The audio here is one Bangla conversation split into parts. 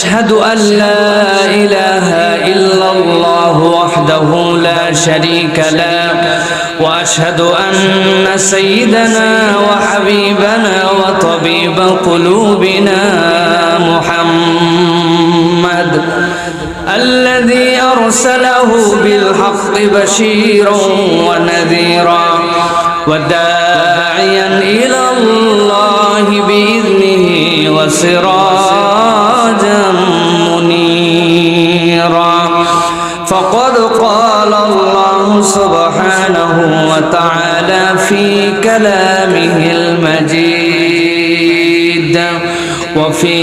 واشهد أن لا إله إلا الله وحده لا شريك له وأشهد أن سيدنا وحبيبنا وطبيب قلوبنا محمد الذي أرسله بالحق بشيرا ونذيرا وداعيا إلى الله بإذنه وسراجا سبحانه وتعالى في كلامه المجيد وفي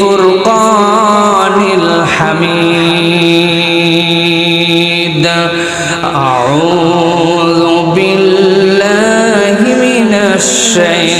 فرقان الحميد. أعوذ بالله من الشيطان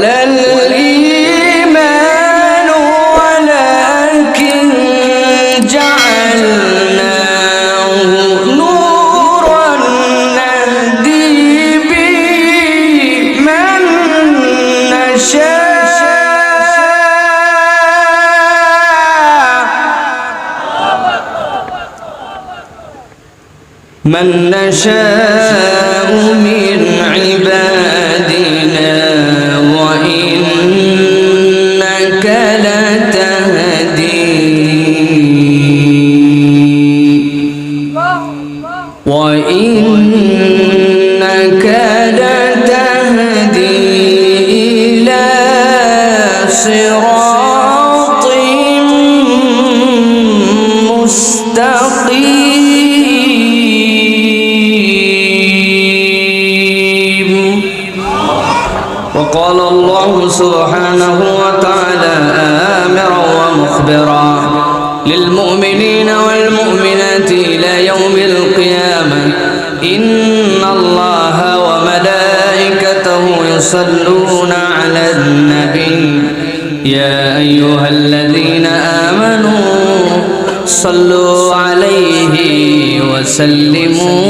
ولا الإيمان ولكن جعلناه نورا نهدي به من نشاء. من نشاء من عبادنا سبحانه وتعالى آمرا ومخبرا للمؤمنين والمؤمنات إلى يوم القيامة. إن الله وملائكته يصلون على النبي. يا أيها الذين آمنوا صلوا عليه وسلموا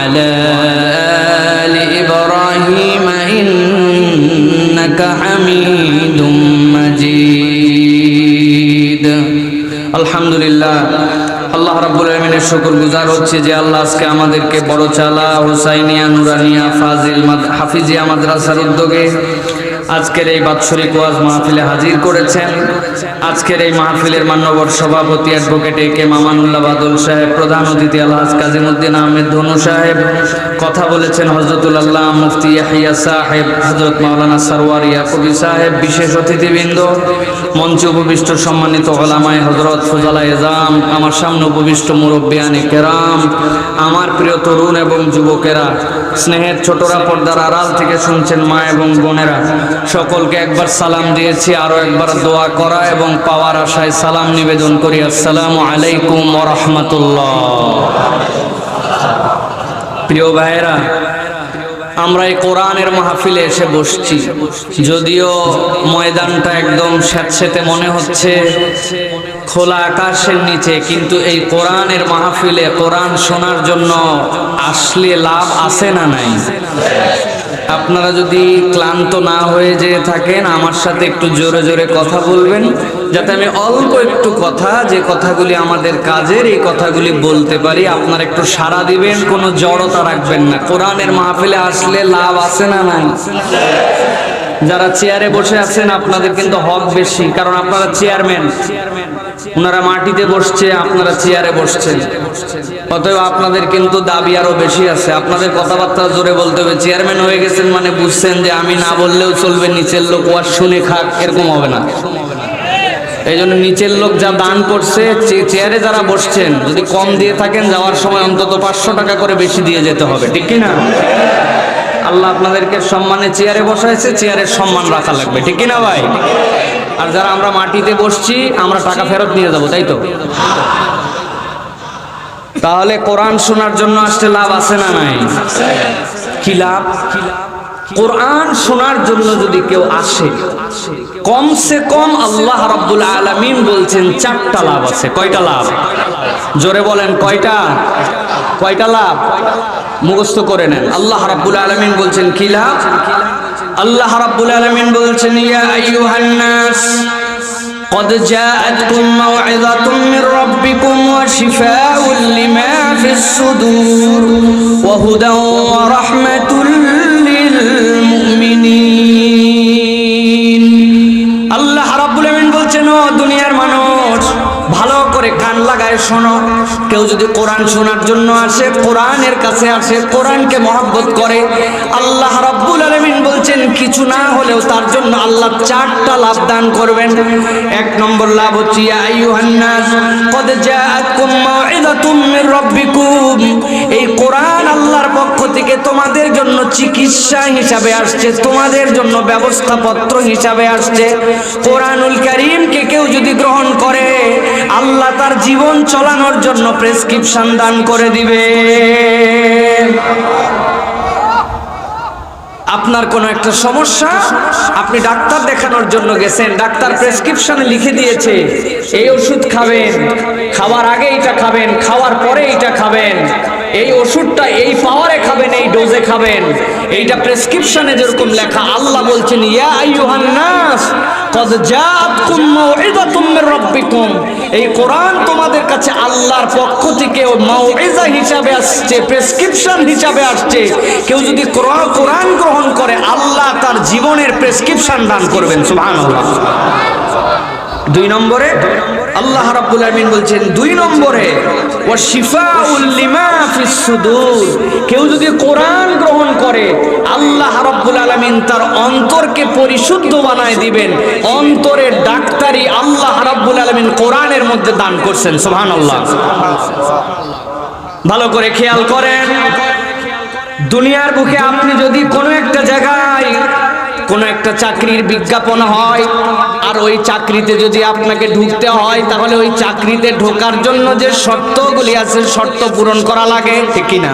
وعلى آل إبراهيم إنك حميد مجيد الحمد لله আল্লাহ রাব্বুল আলামিনের শুকর গুজার হচ্ছে যে আল্লাহ আজকে আমাদেরকে বড় চালা হুসাইনিয়া নুরানিয়া ফাজিল মাদ- হাফিজিয়া মাদ্রাসার উদ্যোগে আজকের এই বাৎসরিক ওয়াজ মাহফিলে হাজির করেছেন। আজকের এই মাহফিলের মান্যবর সভাপতি অ্যাডভোকেট এ কে মামানুল্লাহ বাদল সাহেব, প্রধান অতিথি আলহাজ কাজিমুদ্দিন আহমেদ ধনু সাহেব। কথা বলেছেন হজরতুল্লাহ মুফতি ইয়াহিয়া সাহেব হজরত মাওলানা সরওয়ার ইয়াকুবি সাহেব, বিশেষ অতিথিবৃন্দ। মঞ্চে উপবিষ্ট সম্মানিত ওলামায় হজরত ফজলা এজাম আমার সামনে উপবিষ্ট মুরব্বিয়ানে কেরাম, আমার প্রিয় তরুণ এবং যুবকেরা, স্নেহের ছোটরা পর্দার আড়াল থেকে শুনছেন মা এবং বোনেরা। সকলকে একবার সালাম দিয়েছি, আরও একবার দোয়া করা এবং পাওয়ার আশায় সালাম নিবেদন করি। আসসালামু আলাইকুম রহমতুল্লাহ। প্রিয় ভাইয়েরা, আমরা এই কোরআনের মাহফিলে এসে বসছি। যদিও ময়দানটা একদম স্যাঁতস্যাঁতে মনে হচ্ছে, খোলা আকাশের নিচে, কিন্তু এই কোরআনের মাহফিলে কোরআন শোনার জন্য আসলে লাভ আছে না নাই? আপনারা যদি ক্লান্ত না হয়ে যেয়ে থাকেন, আমার সাথে একটু জোরে জোরে কথা বলবেন, যাতে আমি অল্প একটু কথা, যে কথাগুলি আমাদের কাজের, এই কথাগুলি বলতে পারি, আপনারা একটু সাড়া দিবেন, কোনো জড়তা রাখবেন না। কোরআনের মাহফিলে আসলে লাভ আছে না নাই? যারা চেয়ারে বসে আছেন, আপনাদের কিন্তু হক বেশি, কারণ আপনারা চেয়ারম্যান। ওনারা মাটিতে বসছে, আপনারা চেয়ারে বসছেন। অতএব আপনাদের কিন্তু দাবি আরও বেশি আছে। আপনাদের কথাবার্তা জোরে বলতে হবে। চেয়ারম্যান হয়ে গেছেন মানে বুঝছেন যে আমি না বললেও চলবে, নিচের লোক ওয়াজ শুনে খাক, এরকম হবে না। এই জন্য নিচের লোক যা দান করছে চেয়ারে যারা বসছেন, যদি কম দিয়ে থাকেন, যাওয়ার সময় অন্তত পাঁচশো টাকা করে বেশি দিয়ে যেতে হবে, ঠিক কি না আল্লাহ আপনাদেরকে সম্মানে চেয়ারে বসাইছে, চেয়ারের সম্মান রাখা লাগবে, ঠিক কি না ভাই? আর যারা আমরা মাটিতে বসছি, আমরা টাকা ফেরত নিয়ে যাব, তাই তো? তাহলে কোরআন শোনার জন্য আসতে লাভ আছে না নাই? কি লাভ? কোরআন শোনার জন্য যদি কেউ আসে, কমসে কম আল্লাহ রাব্বুল আলামিন বলছেন চারটা লাভ আছে। কয়টা লাভ? জোরে বলেন, কয়টা? কয়টা লাভ? মুখস্থ করে নেন। আল্লাহ রাব্বুল আলামিন বলছেন, কি লাভ? আল্লাহ রাব্বুল আলামিন বলছেন ইয়া আইয়ুহান নাস قد جاءتكم موعظة من ربكم وشفاء لما في الصدور وهدى ورحمة লাগায় শোনো। কেউ যদি কোরআন শোনার জন্য আসে, কোরআনের কাছে আসে, কোরআনকে মহব্বত করে, আল্লাহ রাব্বুল আলামিন বলছেন, কিছু না হলেও তার জন্য আল্লাহ চারটা লাভ দান করবেন। এক নম্বর লাভ হচ্ছে এই কোরআন আল্লাহর পক্ষ থেকে তোমাদের জন্য চিকিৎসা হিসাবে আসছে, তোমাদের জন্য ব্যবস্থাপত্র হিসাবে আসছে। কোরআনুল কারীমকে কেউ যদি গ্রহণ করে আল্লাহ তার জীবন চালানোর জন্য প্রেসক্রিপশন দান করে দিবে। আপনার কোনো একটা সমস্যা? আপনি ডাক্তার দেখানোর জন্য গেছেন, ডাক্তার প্রেসক্রিপশনে লিখে দিয়েছে, এই ওষুধ খাবেন, খাওয়ার আগে এটা খাবেন, খাওয়ার পরে এটা খাবেন, এই ওষুধটা এই পাওয়ারে খাবেন, এই ডোজে খাবেন, এইটা প্রেসক্রিপশনে যেরকম লেখা, আল্লাহ বলছেন, ইয়া আইয়ুহান নাস, কদ জাআতকুম মাউইযাতুম তোমাদের কাছে আল্লাহর পক্ষ থেকে মাউইজা হিসাবে আসছে, প্রেসক্রিপশন হিসাবে আসছে। কেউ যদি কোরআন কোরআন গ্রহণ করে, আল্লাহ তার জীবনের প্রেসক্রিপশন দান করবেন, সুবহানাল্লাহ। দুই নম্বরে আল্লাহ রাব্বুল আমিন বলছেন, দুই নম্বরে, ওয়া শিফাউল লিমা ফিস সুদূর। কেউ যদি কোরআন গ্রহণ করে, আল্লাহ রাব্বুল আলামিন তার অন্তরকে পরিশুদ্ধ বানায় দিবেন। অন্তরের ডাক্তারি আল্লাহ রাব্বুল আলামিন কোরআনের মধ্যে দান করছেন, সুবহানাল্লাহ। ভালো করে খেয়াল করেন। দুনিয়ার বুকে আপনি যদি কোনো একটা জায়গায় কোনো একটা চাকরির বিজ্ঞাপন হয়, আর ওই চাকরিতে যদি আপনাকে ঢুকতে হয়, তাহলে ওই চাকরিতে ঢোকার জন্য যে শর্তগুলি আছে, শর্ত পূরণ করা লাগে। ঠিক কিনা?